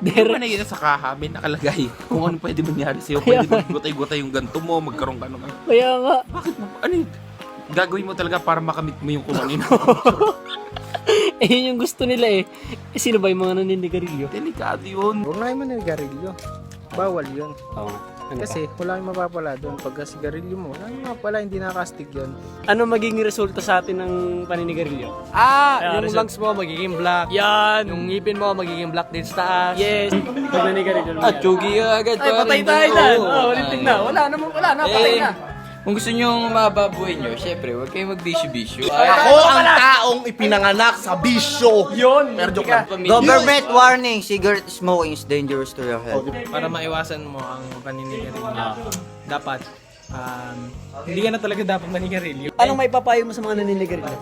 Di Pero ba na yun sa kaha, may nakalagay kung ano pwede mangyari sa'yo. Kaya Pwede magutay-gutay yung ganto mo, magkaroon ka ng... Kaya nga. Bakit mo? Ano yun? Gagawin mo talaga para makamit mo yung kung ano yun. Eh, yun yung gusto nila eh. eh sino ba yung mga naninigarilyo? Delikado yun. Huwag na kayo manigarilyo. Bawal yun. Oo nga. Ano Kasi wala kang mapapala doon. Pagka sigarilyo mo, wala kang mapapala, hindi nakastig yun. pa? Ano magiging resulta sa atin ng paninigarilyo? Ah, Kaya yung result- lungs mo magiging black. Yan! Yung ngipin mo magiging black din sa taas. Yes! Pag naninigarilyo lang At chugi ka agad. Ay, patay tayo dyan! Oo, ulitin na. Wala na, wala na, patay Eh, na. Kung gusto nyo mababuhay nyo, syempre, huwag kayong magbisyo-bisyo. Ako ang taong ipinanganak sa bisyo. Yun! Pero joke lang. Government warning, cigarette smoking is dangerous to your health. para maiwasan mo ang paninigarilyo, dapat um, hindi ka na talaga dapat manigarilyo. Anong may papayo mo sa mga naninigarilyo?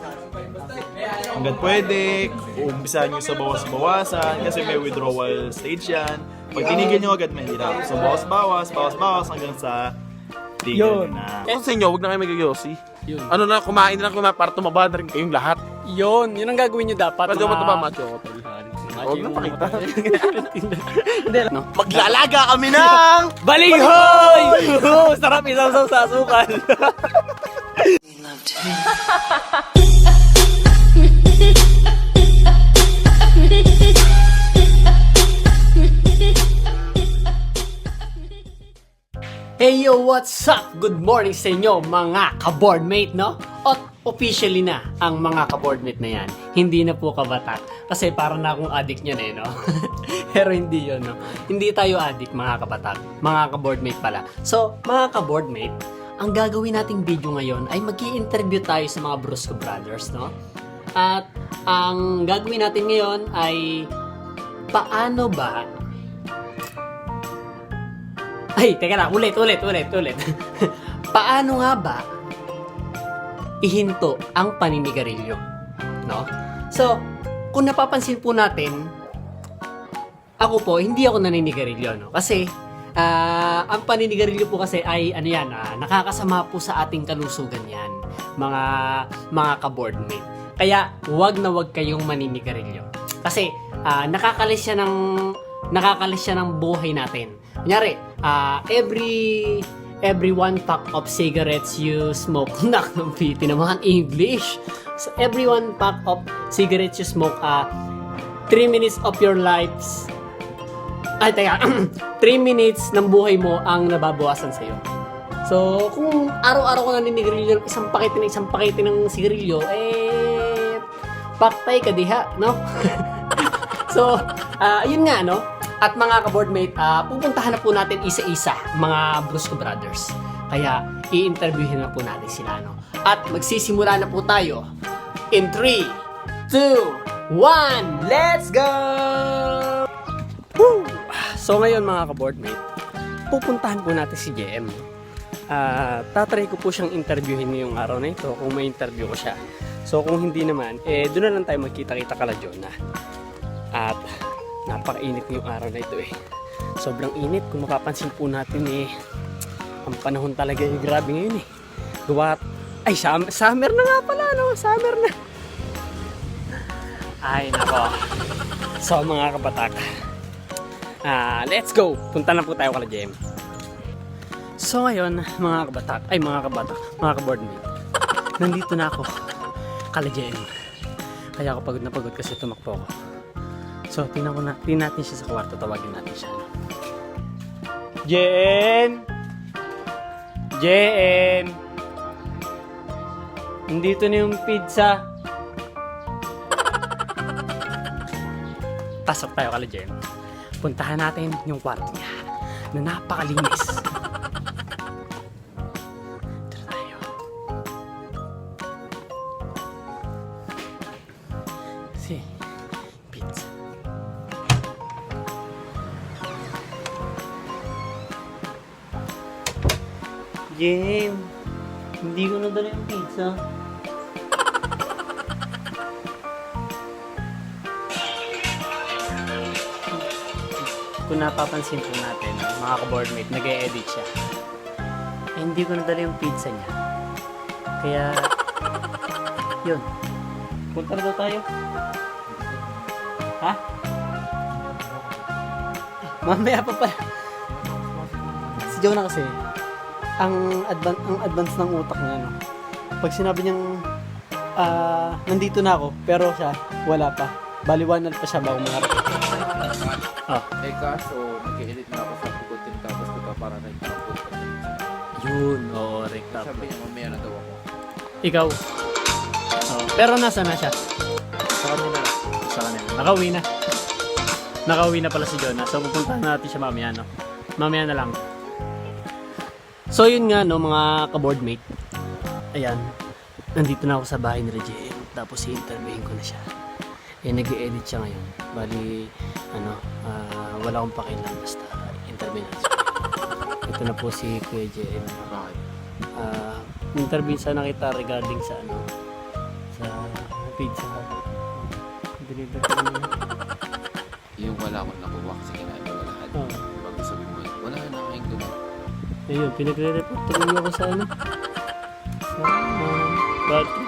hanggat pwede, umpisahan nyo sa bawas-bawasan kasi may withdrawal stage yan. Pag tinigil nyo agad mahirap. So bawas-bawas, bawas-bawas hanggang sa Yun. na. Kung sa inyo, huwag na kayo magyoyosi. Ano na, kumain na lang kumain para tumaba na rin kayong lahat. Yun, yun ang gagawin nyo dapat. Pwede mo mga- tumama, Choco. Huwag na pakita. Hindi? Maglalaga kami ng... Balinghoy! Oo, Sarap isaw-saw sa asukal. Hey yo, what's up? Good morning sa inyo mga ka-boardmate, no? At officially na ang mga ka-boardmate na yan. Hindi na po kabatak. Kasi parang na akong addict niyan eh, no? Pero hindi yun, no? Hindi tayo addict, mga kabatak. Mga ka-boardmate pala. So, mga ka-boardmate, ang gagawin nating video ngayon ay mag interview tayo sa mga Brusco Brothers, no? At ang gagawin natin ngayon ay paano ba ay, teka lang, ulit, ulit, ulit, ulit. Paano nga ba ihinto ang paninigarilyo? No? So, kung napapansin po natin, ako po, hindi ako naninigarilyo, no? Kasi, ah, ang paninigarilyo po kasi ay, ano yan, ah, nakakasama po sa ating kalusugan yan, mga, mga ka-boardmate. Kaya, wag na wag kayong maninigarilyo. Kasi, ah, nakakalis siya ng, nakakalis siya ng buhay natin. Kunyari, ah, every every one pack of cigarettes you smoke, nak ng piti naman English. So every one pack of cigarettes you smoke, ah, 3 minutes of your lives, ay teka, 3 minutes ng buhay mo ang nababawasan sa'yo. So, kung araw-araw ko naninigarilyo ng isang pakete ng isang pakete ng sigarilyo, eh, paktay ka diha, no? so, ah, yun nga, no? At mga ka-boardmate, ah, pupuntahan na po natin isa-isa, mga Brusco Brothers. Kaya, i-interviewin na po natin sila, no? At magsisimula na po tayo. In 3, 2, 1, let's go! Woo! So ngayon mga ka-boardmate, pupuntahan po natin si JM. Ah, tatry ko po siyang interviewin ngayong araw na ito kung may interview ko siya. So kung hindi naman, eh doon na lang tayo magkita-kita kala Jonah. At napakainit ngayong araw na ito eh. Sobrang init kung mapapansin po natin eh. Ang panahon talaga eh, grabe ngayon eh. Gawa, ay summer, summer na nga pala no, summer na. Ay nako. So mga kabatak, Ah, let's go! Punta na po tayo kala Jem. So ngayon, mga kabatak, ay mga kabatak, mga kaboardmate, nandito na ako kala Jem. Kaya ako pagod na pagod kasi tumakbo ako. So, tingnan ko na, tingnan natin siya sa kwarto, tawagin natin siya. No? Jen! Jen! Nandito na yung pizza. Pasok tayo kala Jem puntahan natin yung kwarto niya na napakalinis. Jim, hindi ko nadala yung pizza. kung napapansin po natin, mga ka-boardmate, nag-e-edit siya. Eh, hindi ko nadala yung pizza niya. Kaya, yun. Punta na daw tayo. Ha? Mamaya pa pala. Si Jonah kasi, ang, advan- ang advance ng utak niya, no? Pag sinabi niyang, ah, nandito na ako, pero siya, wala pa. Baliwanag pa siya bago mga Ah, Eh kaso, nag-edit na ako sa Pugutin tapos ko pa para na yung yun. Oo, rekta. Sabi niya mamaya na daw ako. Ikaw. Oh, pero nasa na siya? Sa kanila. Sa kanila. Nakauwi na. Nakauwi na pala si Jonah. So, pupuntahan natin siya mamaya, no? Mamaya na lang. So, yun nga, no, mga ka-boardmate. Ayan. Nandito na ako sa bahay ni Regine. Tapos, i-interviewin ko na siya. Eh, nag-edit siya ngayon. Bali, ano, ah, wala akong pakialam. Basta, interview natin siya. Ito na po si Kuya JM. Bakit? Ah, interview sana kita regarding sa ano, sa pizza. Deliver ko na. Yung wala akong nakuha kasi kinain ko lahat. Oh. Ayun, pinagre-report tuloy ako sa ano. Sa um, battery.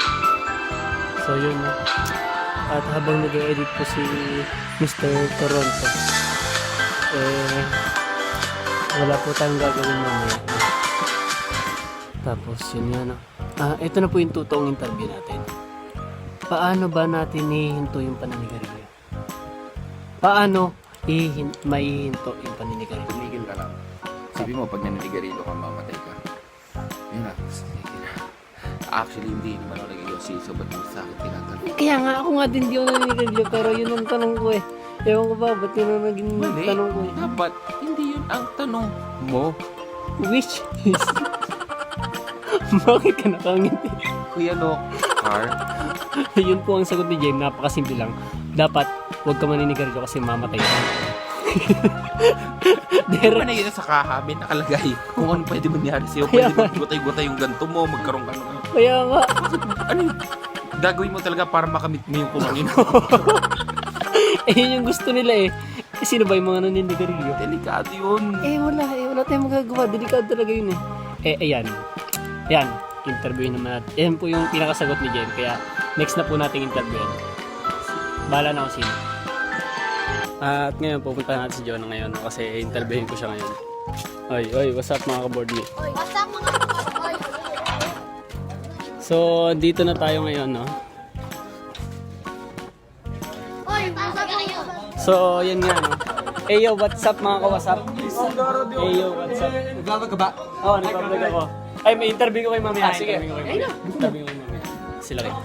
So yun. no. At habang nag-edit po si Mr. Toronto, eh, wala po tayong gagawin mamaya. Tapos yun no. Ah, ito na po yung totoong interview natin. Paano ba natin ihinto yung paninigarilyo? Paano ihin maihinto yung paninigarilyo? Tumigil ka lang. Sabi mo, pag naninigarilo ka, mamatay ka. Yun na. Sige na. Actually, hindi naman ako nag-iosisi. Ba't mo sa akin tinatanong? Kaya nga ako nga din di ako naninigarilyo pero yun ang tanong ko eh. Ewan ko ba, ba't yun ang naging Mali. tanong ko eh. Dapat, hindi yun ang tanong mo. Which is... Bakit ka nakangiti? Kuya Nok, Car, yun po ang sagot ni Jem, napakasimple lang. Dapat, huwag ka maninigarilyo kasi mamatay ka. Pero Direct. na yun sa kahabi nakalagay kung ano pwede mangyari sa'yo. Pwede magutay-gutay yung ganto mo, magkaroon ka ng... Kaya nga. Ano? Gagawin mo talaga para makamit mo yung kumangin. Eh, yun yung gusto nila eh. Eh, sino ba yung mga naninigarilyo? Delikado yun. Eh, wala eh. Wala tayong magagawa. Delikado talaga yun eh. Eh, ayan. Ayan. Interview naman natin. Ayan po yung pinakasagot ni Jen. Kaya, next na po nating interview. Bahala na ako sino. At ngayon, pupunta natin si Jonah ngayon. Kasi interviewin ko siya ngayon. Oy, oy, what's up mga ka-board mate? What's up mga oy? So, dito na tayo ngayon, no? Oy, pasok kayo. So, yan nga, no? Hey, yo, what's up mga ka-what's up? Hey, yo, what's up? Nagbabaga ka ba? Oo, oh, nagpapalag ako. Ay, may interview ko kay mamaya. Ah, sige. Interview ko kay mamaya. Sila kayo.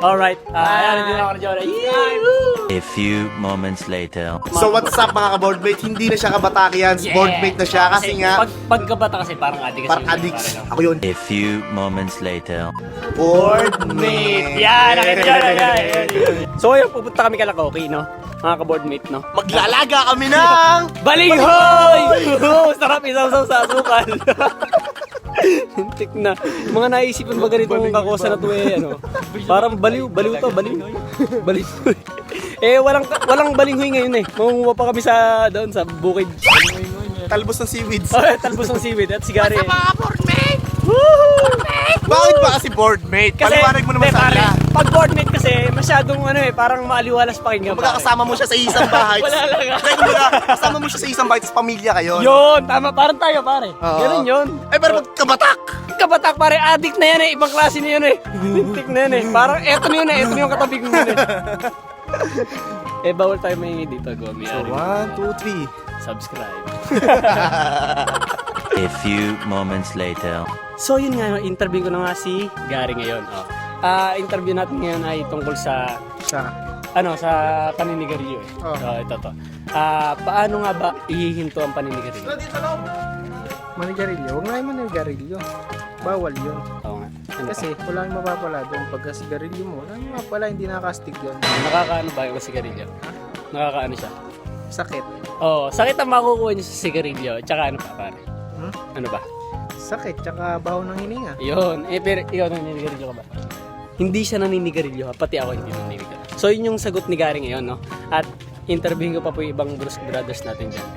Alright. Ah, ayan, hindi na ako na! A few moments later. So what's up mga ka-boardmate? Hindi na siya kabatakians, boardmate na siya kasi nga Pag, pagkabata kasi parang adik kasi. parang yun, addicts. parang lang. Ako yun. A few moments later. Boardmate! Yan! Nakita yan! Yan! yan, yan. So, ayun, pupunta kami kala Koki, no? Mga ka-boardmate, no? Maglalaga kami ng... Balinghoy! Oo, sarap isaw-saw sa asukal. Hintik na. Mga naisipan ba ganitong kakosa na to eh, ano? Parang baliw, baliw to, baliw. Baliw. eh, walang walang balinghoy ngayon eh. Mangunguha pa kami sa doon sa bukid. Talbos ng seaweeds. Oh, talbos ng seaweed at sigari. eh. Bakit ba kasi boardmate? Paliwanag mo naman sa pare. Pag boardmate kasi, masyadong ano eh, parang maaliwalas pakinggan. Kumbaga pare. kasama mo siya sa isang bahay. Wala lang ah. Hindi, kumbaga kasama mo siya sa isang bahay, tapos pamilya kayo. Yun, tama, parang tayo pare. Oo. Ganun yun. Eh pero ba't kabatak? Kabatak pare, addict na yan eh. Ibang klase na yun eh. Lintik na yan eh. Parang eto na yun eh. Eto na yung katabi ko yun eh. eh, bawal tayo mahingi dito. Gumi. So, one, two, three. Subscribe. A few moments later. So, yun nga. Interview ko na nga si Gary ngayon. Oh. Ah, interview natin ngayon ay tungkol sa Sa ano sa paninigarilyo eh. Oh. So, ito to. Ah, paano nga ba ihihinto ang paninigarilyo? manigarilyo, huwag nga yung manigarilyo. Bawal yun. Oo nga. Ano Kasi wala yung mapapala doon. Pagka sigarilyo mo, wala yung mapapala, hindi nakakastig yun. pa? nakakaano ba yung sigarilyo? Nakakaano siya? Sakit. Oo, sakit ang makukuha niyo sa sigarilyo. Tsaka ano pa pare? Hmm? Ano ba? Sakit, tsaka baho ng hininga. Yun. Eh, pero ikaw naninigarilyo ka ba? Hindi siya naninigarilyo ha. Pati ako hindi naninigarilyo. So, yun yung sagot ni Gary ngayon, no? At interviewin ko pa po yung ibang Brusque Brothers natin dyan.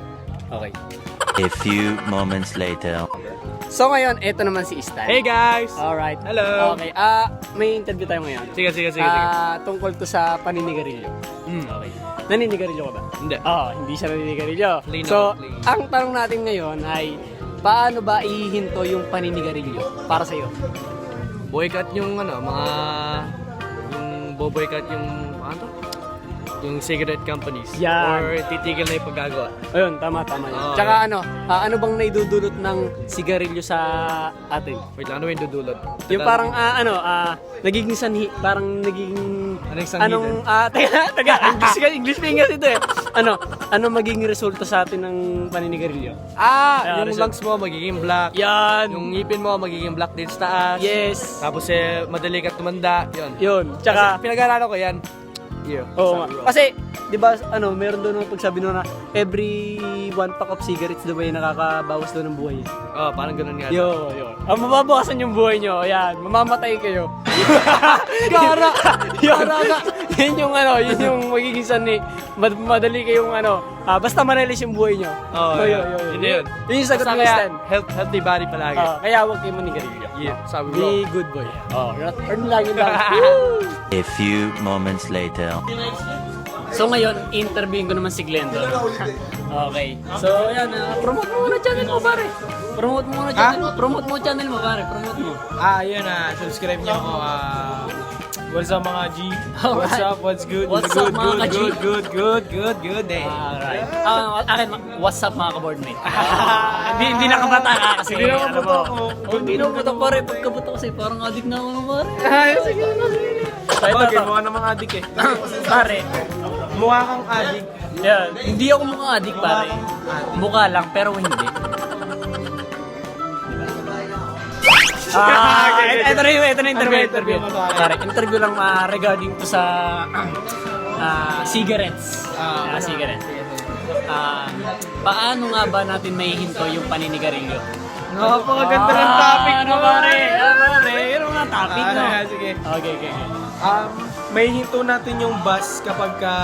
Okay. A few moments later. So, ngayon, eto naman si Stan. Hey guys! Alright. Hello! Okay. Ah, may interview tayo ngayon. Sige, sige, sige. sige. Ah, tungkol to sa paninigarilyo. Mm. Okay. naninigarilyo ka ba? Hindi. Oo, hindi siya naninigarilyo. Clean so, clean. ang tanong natin ngayon ay, paano ba ihihinto yung paninigarilyo para sa'yo? Boycott yung ano, mga... Yung boboycott yung... Ano? Yung cigarette companies. Yan. Or titigil na yung paggagawa. Ayun, tama, tama yun. Oo, Tsaka ano, ah, ano bang naidudulot ng sigarilyo sa atin? Wait lang, ano yung dudulot? Yung parang ah, ano, ah, nagiging sanhi, parang nagiging Anong sanhi anong ah, taga, taga English English fingers ito eh. Ano, ano magiging resulta sa atin ng paninigarilyo? Ah! Kaya, yung result- lungs mo magiging black. Yan. Yung ngipin mo magiging black din sa taas. Yes. Tapos eh, madali ka tumanda. Yun. Yun. Tsaka, Tsaka pinag-aralan ko yan. Yeah. Oo nga. Kasi, di ba, ano, meron doon ang pagsabi nung na every one pack of cigarettes daw ay nakakabawas daw ng buhay. Oh, parang ganun nga. Yo, yo. Ang mababawasan yung buhay nyo, ayan, mamamatay kayo. Gara! Gara ka! yun yung ano, yun yung magiging sanhi. Mad- madali kayong ano, ah, basta ma-release yung buhay nyo. Oh, So, yun. yun, yun, Yun yung sagot Basta ni kaya, Stan. health, healthy body palagi. Ah, kaya huwag kayo manigarilyo. yeah, sabi ko. Be good boy. Oh, earn lang yun lang. Woo! A few moments later. So ngayon, interviewin ko naman si Glendon. okay. So ayan, ah, promote mo muna channel mo pare. Promote mo muna channel mo. Promote mo channel mo pare. Promote mo. Ah, yun ah. Subscribe niyo ako. Ah, what's up mga G? What's Alright. up? What's good? What's good, up, mga good, ka-G? good, good, good, good, good, eh. Alright. Ah, akin, what's up mga ka-boardmate? Ah, hindi, hindi nakabata ka kasi. Hindi ano mo. ako. Oh, Hindi nakabuto pare. Pagkabuto kasi parang adik na ako ng pare. Ay, sige. Ito, Bagay, ito. mukha namang adik eh. Pare, Mukha kang adik. yan. Hindi ako mukha adik pare. Mukha lang pero hindi. Ah, ito na yung, ito na yung interview, interview. Pare, interview lang ah, regarding to sa ah, cigarettes. Ah, cigarettes. Ah, paano nga ba natin may hinto yung paninigarilyo? Napakaganda ng topic ano mo, pare? Ano pare? Yun ang topic Ah, no? sige. Okay, okay, okay. Um, may hinto natin yung bus kapag ka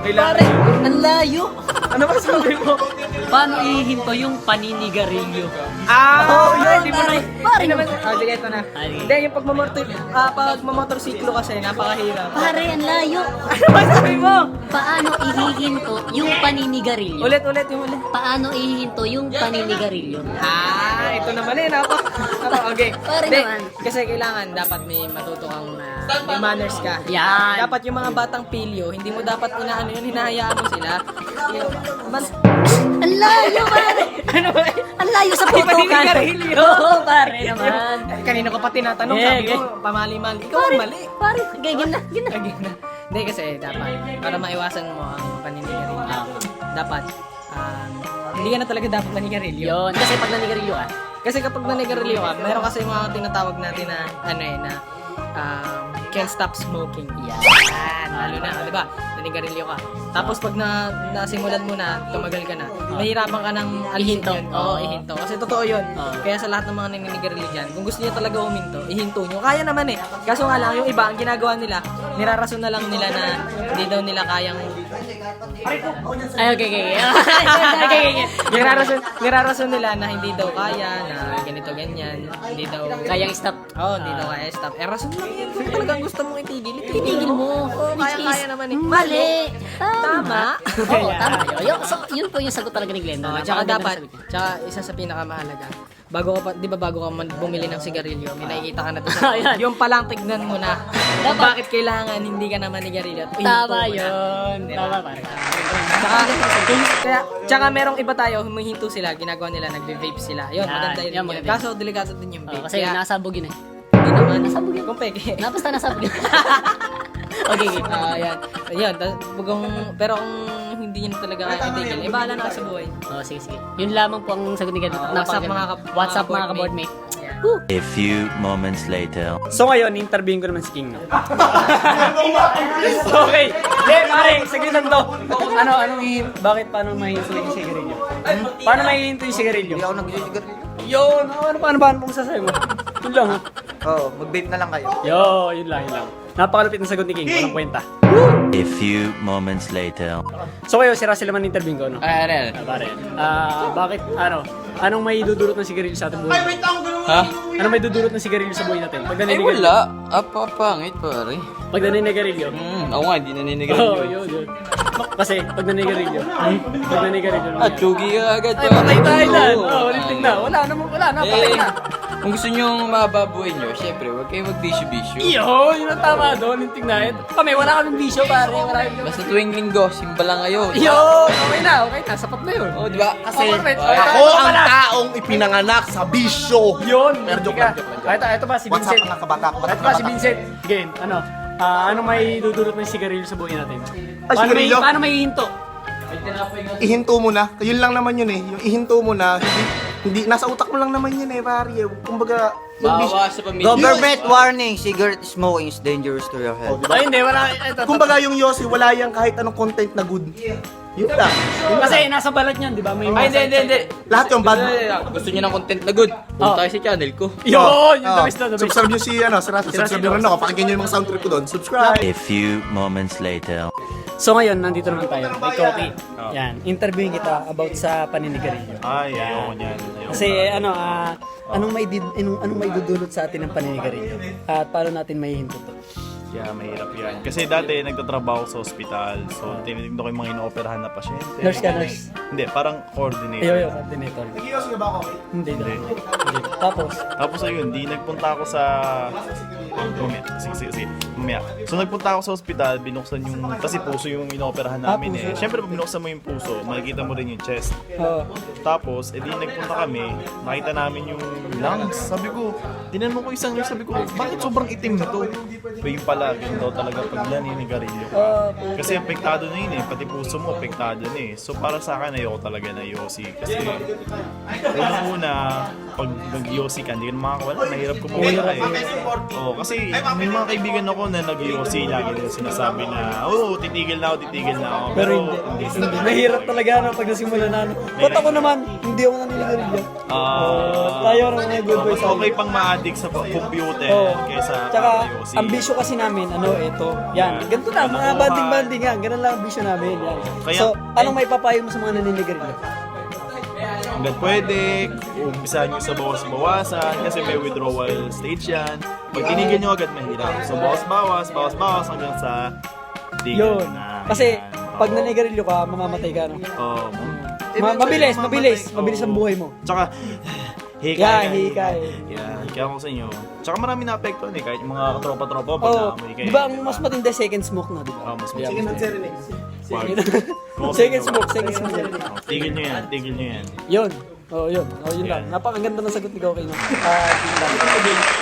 kailangan. Pare, ang layo. Ano ba sabi mo? Paano ihinto yung paninigarilyo? Ah, oh, yun, di mo na. Pare, Ah, sige, ito na. Ay, Hindi, yung pagmamotor, ah, pag mamotorsiklo kasi, napakahirap. pare, ang layo. Ano ba sabi mo? Paano ihihinto yung paninigarilyo? Ulit, ulit, yung ulit. Paano ihihinto yung paninigarilyo? Ah, ito naman eh, napak. okay. Pare naman. Kasi kailangan, dapat may matuto kang, ah, may manners ka. Yan. Dapat yung mga batang pilyo, hindi mo dapat inaano yun, hinahayaan mo sila. Yung, mas, Ang layo, pare. ano ba? Ang layo sa ka. paninigarilyo. Oo, pare naman. Kanina ko pa tinatanong, Yeah, sabi ko, pamali-mali. Ikaw ang mali. Pare, gagin na, gina. Lagi na. Hindi kasi dapat, para maiwasan mo ang paninigarilyo, dapat, um, hindi ka na talaga dapat manigarilyo. Yun, kasi pag naninigarilyo ka, Kasi kapag nanigarilyo ka, meron kasi mga tinatawag natin na, ano eh, na, um, can't stop smoking. Yan. Lalo na, di ba? Nanigarilyo ka. Tapos pag na, nasimulan mo na, tumagal ka na, nahihirapan ka ng Ihinto. yun. Oo, Oo. ihinto. Kasi totoo yun. Kaya sa lahat ng mga naninigarilyo dyan, kung gusto niyo talaga huminto, ihinto nyo. Kaya naman eh. Kaso nga lang, yung iba, ang ginagawa nila, nirarason na lang nila na hindi daw nila kayang Ay, okay, okay, okay. okay, nirarason, nirarason nila na hindi daw kaya, na ganito ganyan, hindi daw Kayang stop. Oh, hindi daw kaya stop. Eh, rason lang yan. Kung talagang gusto mong itigil, itigil. Titigil mo. Oo, Which kaya, is kaya naman eh. Mali. Tama. Oo, tama yun. Yun, so, yun po yung sagot talaga ni Glenda. Oh, tsaka dapat, tsaka isa sa pinakamahalaga, bago ka pa, di ba bago ka man bumili ng sigarilyo, may nakikita ka na doon sa Ayan. yung palang tignan mo na kung bakit kailangan hindi ka naman nigarilyo at Tama mo na. yun. Diba? Tama, pare. Tsaka, kaya, tsaka merong iba tayo, humihinto sila, ginagawa nila, nagbe-vape sila. Yun, Yan, maganda yun. yan, maganda. Kaso, delikado din yung Oh, vape. kasi Kaya, nasabog yun eh. hindi naman. Nasabog yun. Kung peke. Napasta nasabog yun. okay. Ah, yan. Ayun, ta- kung, pero kung hindi nyo talaga kaya itigil, eh, bahala na kayo sa buhay. Oh, sige, sige. Yun lamang po ang sagot ni Glenda. Oh, WhatsApp mga ka- WhatsApp mga mga ka-boardmate. ka-boardmate. A few moments later. So ngayon, interviewin ko naman si King. No? okay. Eh, pare, saglit lang to. Ano, hihin? Bakit paano mahihinto yung sigarilyo? Paano mahihinto yung sigarilyo? Hindi ako nagsisigarilyo. Yun, ano, ano, paano, paano pong sasabi mo? Yun lang, ha? Oo, mag-vape na lang kayo. Yo, yun lang, yun lang. Napakalupit na sagot ni King, walang kwenta. A few moments later. So kayo, si Russell naman interview ko, no? Ah, ano yan? Ah, pare. Ah, bakit, ano, anong may dudulot ng sigarilyo sa ating buhay? Ha? Anong may dudulot ng sigarilyo sa buhay natin? Pag Ay, naninigarilyo. wala. Apa, pangit, pare. Pag naninigarilyo. Hmm, ako nga, hindi naninigarilyo. Oo, oh, yun, yun. Kasi, pag naninigarilyo. Pag naninigarilyo. Ah, chugi ka agad, Ay, patay tayo na. Oo, oh, ulitin na. Wala naman, wala na, patay Eh, na. Kung gusto nyo mababuhay nyo, syempre, huwag kayong magbisyo-bisyo. Iyo, yun ang tama doon, yung tignan. Kami, wala kaming bisyo, pare. Wala kaming Basta tuwing linggo, simba lang kayo. Yo, okay na, okay na. Sapat na yun. Oh, di ba? Kasi, Ako ang taong ipinanganak sa bisyo. Yun. Pero joke lang, joke lang, joke lang. Ito, ito pa si What's up Vincent. mga kabatak? Ito pa si Vincent. Again, ano? Ah, ano may dudulot ng sigarilyo sa buhay natin? Ay, Paano may, sigarilyo? paano may hinto? Ihinto mo na. Yun lang naman yun eh. Yung ihinto mo na, hindi, hindi nasa utak mo lang naman yun eh, pare. Kumbaga. Bawa sa pamilya. Government warning, cigarette smoking is dangerous to your health. Ay, hindi, wala. Ito, Kumbaga yung Yossi, wala yang kahit anong content na good. Yun lang. Yun lang. Kasi nasa balat niyan, di ba? May Ay, hindi, hindi, hindi. Lahat yung bad. Gusto nyo ng content na good? Oh. Punta kayo sa channel ko. Yun, yung Oh, the best na, the best. Subscribe nyo si, ano, si. Subscribe nyo rin ako. Pakinggan nyo yung mga sound trip ko doon. Subscribe. A few moments later. So ngayon, nandito naman tayo. Kay Koki. Yan, interviewin kita about sa paninigarilyo. Ay, ayoko niyan. Kasi ano, ah, anong may anong, anong may dudulot sa atin ng paninigarilyo? At paano natin may hinto to? Kaya mahirap yan. Kasi dati nagtatrabaho sa ospital. So, tinitignan ko yung mga inooperahan na pasyente. Nurse ka, nurse. Hindi, parang coordinator. Ayo, yo, coordinator. Nag-Yossi ka ba ako? Hindi daw. Hindi. Tapos, Tapos ayun, di nagpunta ako sa... Mamaya, sige, sige, sige. Mamaya. So nagpunta ako sa ospital, binuksan yung... Kasi puso yung inooperahan namin Ah, puso. eh. Siyempre pag binuksan mo yung puso, makikita mo rin yung chest. oh, Tapos, edi nagpunta kami, nakita namin yung lungs. Sabi ko, tinanong ko isang nurse, sabi ko, bakit sobrang itim na to? Ba yung pala, ganun daw talaga pag naninigarilyo ka. Ah, Kasi apektado na yun eh, pati puso mo apektado na eh. So para sa akin, ayoko talaga na yosi. Kasi, una, pag nag-yosi ka, hindi ka na makakawala, mahirap kumawala eh. Oo, kasi may mga kaibigan ako na nag-yosi, lagi nila sinasabi na, oo, titigil na ako, titigil na ako. pero hindi. Hindi. Mahirap talaga ano pag nasimula na ano. Ba't ako naman, hindi ako naninigarilyo. Ah, Tayo ng mga good boys. okay pang ma-addict sa computer Oo. kaysa Tsaka, yosi. ang bisyo kasi namin, ano, ito. Yan, ganito lang, mga banding-banding yan. Ganun lang ang bisyo namin. Yan. Kaya- so, anong may papayo mo sa mga naninigarilyo? Hanggat pwede, umpisahan nyo sa bawas-bawasan kasi may withdrawal stage yan. Pag tinigil nyo agad mahirap. So bawas-bawas, bawas-bawas hanggang sa tigil Yun. na. Kasi, Ayan. pag nanigarilyo ka, mamamatay ka, no? Oh, Ma- mabilis, mabilis. Mabilis ang buhay mo. Tsaka, hikay. Yeah, ka, hikay. Yan, kaya ako sa inyo. Tsaka marami na apekto eh, kahit yung mga tropa-tropa pag Oh, naamoy kayo. di ba ang mas matindi second smoke na, di ba? Oh, mas Yeah. matindi. Wag. second smoke, second smoke. Oh, tigil nyo yan, tigil nyo yan. Yun. Oh, yun. Oh, yun lang. Napakaganda ng sagot ni Gokay, no? Ah, yun lang.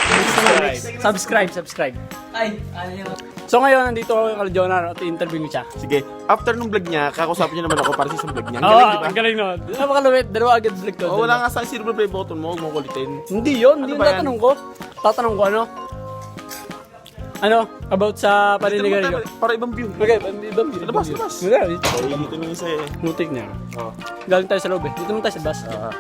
Subscribe. Subscribe, subscribe. Ay, ano yun? So ngayon, nandito ako kay Jonar at interview niyo siya. Sige, after nung vlog niya, kakausapin niyo naman ako para sa isang vlog niya. Ang galing, di ba? ang galing no. Napakaluwit. Dalawa agad vlog ko. Oh, wala nga sa silver play button mo, huwag mo kulitin. Hindi yun. Hindi Ano yung tatanong ko. Tatanong ko ano? Ano? About sa paninigarilyo. Para ibang view. Okay, ibang view. Labas, labas. Okay, Oh, dito na isa eh. mutik niya. Oh. Galing tayo sa loob eh. Dito naman tayo sa bus. Ah.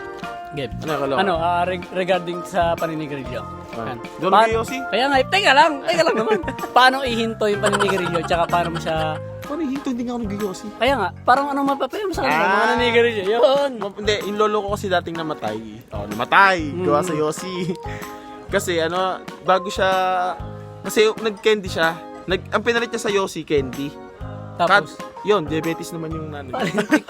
Game. Ano yung Ano, ah, reg- regarding sa paninigarilyo. Yan. Doon Pa- Yossi? Kaya nga, teka lang, teka lang naman. paano ihinto yung paninigarilyo, tsaka paano mo siya... Paano hito? Hindi nga ako nag-yosi. Kaya nga, parang ano mapapayo mo sa kanila, Ah. mga naninigarilyo. Yun! Ma- Hindi, yung lolo ko kasi dating namatay. Oh, namatay. Gawa sa Yossi. kasi ano, bago siya... Kasi nag-candy siya. Nag, ang pinalit niya sa Yossi, candy. Tapos, Kat, yun, diabetes naman yung nanay.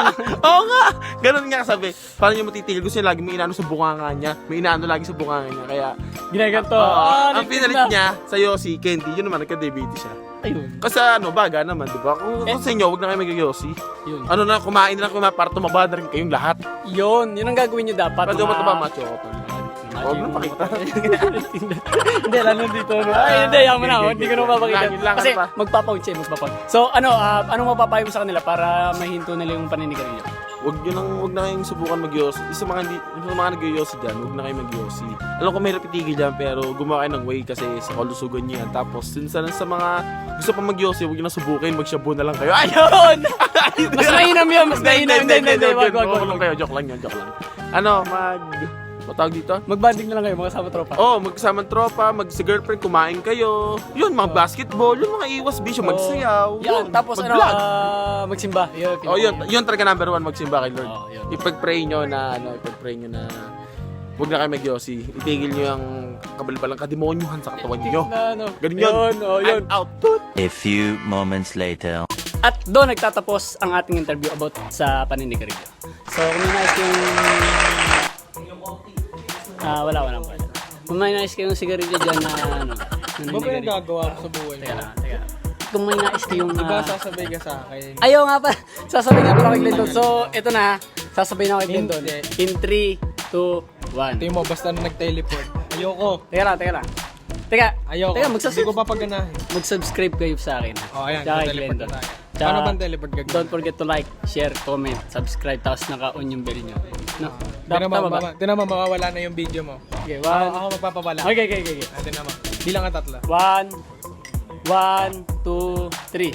Oo nga! Ganun nga sabi. Paano niya matitigil? Gusto niya lagi may inaano sa bunganga niya. May inaano lagi sa bunganga niya. Kaya, ginaganto. Oo, Ah, ang nagtitinda. pinalit niya sa Yossi, candy. Yun naman, nagka-diabetes siya. Ayun. Kasi ano, baga naman, di ba? Kung, kung sa inyo, huwag na kayo mag-Yossi. Yun. Ano na, kumain na lang kumain para tumaba na rin kayong lahat. Yun, yun ang gagawin nyo dapat. Para di mga- mataba macho ko. Huwag na pakita. hindi, lalo dito. No? Ay, hindi, yaman na. Hindi ko na lang, Kasi ano pa? magpapaunch eh, magpapaunch. So, ano, ah, anong mapapayo mo sa kanila para mahinto nila yung paninigarilyo? Huwag nyo lang, huwag na kayong subukan mag-Yossi. Yung sa mga, yung mga nag-Yossi dyan, huwag na kayo mag-Yossi. Alam ko mahirap itigil dyan, pero gumawa kayo ng way kasi sa kalusugan nyo yan. Tapos, dun sa, mga gusto pa mag-Yossi, huwag nyo na subukin, mag-shabu na lang kayo. Ay! Ayun! mas mainam yun, mas mainam. Hindi, hindi, hindi. Wag, wag, wag. Joke lang yun, joke lang. Ano, mag... Matawag dito? Magbanding na lang kayo, mga kasama tropa. Oh, magkasamang tropa, mag si girlfriend, kumain kayo. Yun, mga basketball, yung mga iwas bisyo, magsayaw. Yan, tapos ano, mag-vlog. ah, magsimba. Yun, Oh, yun, yun talaga number one, magsimba kay Lord. Oh, yun. Ipag-pray nyo na, ano, ipag-pray nyo na huwag na kayo magyosi. Itigil nyo yung kabalbalang kademonyuhan sa katawan nyo. Na, ano, Ganun yun. Yun, oh, yun. I'm out. A few moments later. At doon nagtatapos ang ating interview about sa paninigarilyo. So, kung may nais kayong... Ah, wala, wala, wala. Kung may nais kayong sigarilyo dyan na ano, naninigarilyo. nagagawa mo sa buhay Teka lang, teka lang. Kung may nais kayong... Diba ah, sasabay ka sa akin? Ayaw nga pa. Sasabihin nga pala kay Glendon. So, ito na. Sasabihin ako kay Glendon. Hindi. In 3, 2, 1. Tingin mo, basta na nag-teleport. Ayoko. Teka lang, teka lang. Teka, Ayoko. teka, Hindi ko papaganahin. mag-subscribe kayo sa akin. Oh, ayan. Tsaka kay teleport Glendon. na tayo. Tsaka, Paano ba ang teleport gagawin? Don't forget to like, share, comment, subscribe, tapos naka-on yung bell nyo. No? Tinan mo, Tama ba? mama- tinan mo, mawawala na yung video mo. Okay, Ako, one. ako magpapawala. Okay, okay, okay. okay. Ah, tinan mo. Bilang ka tatlo. One, one, two, three.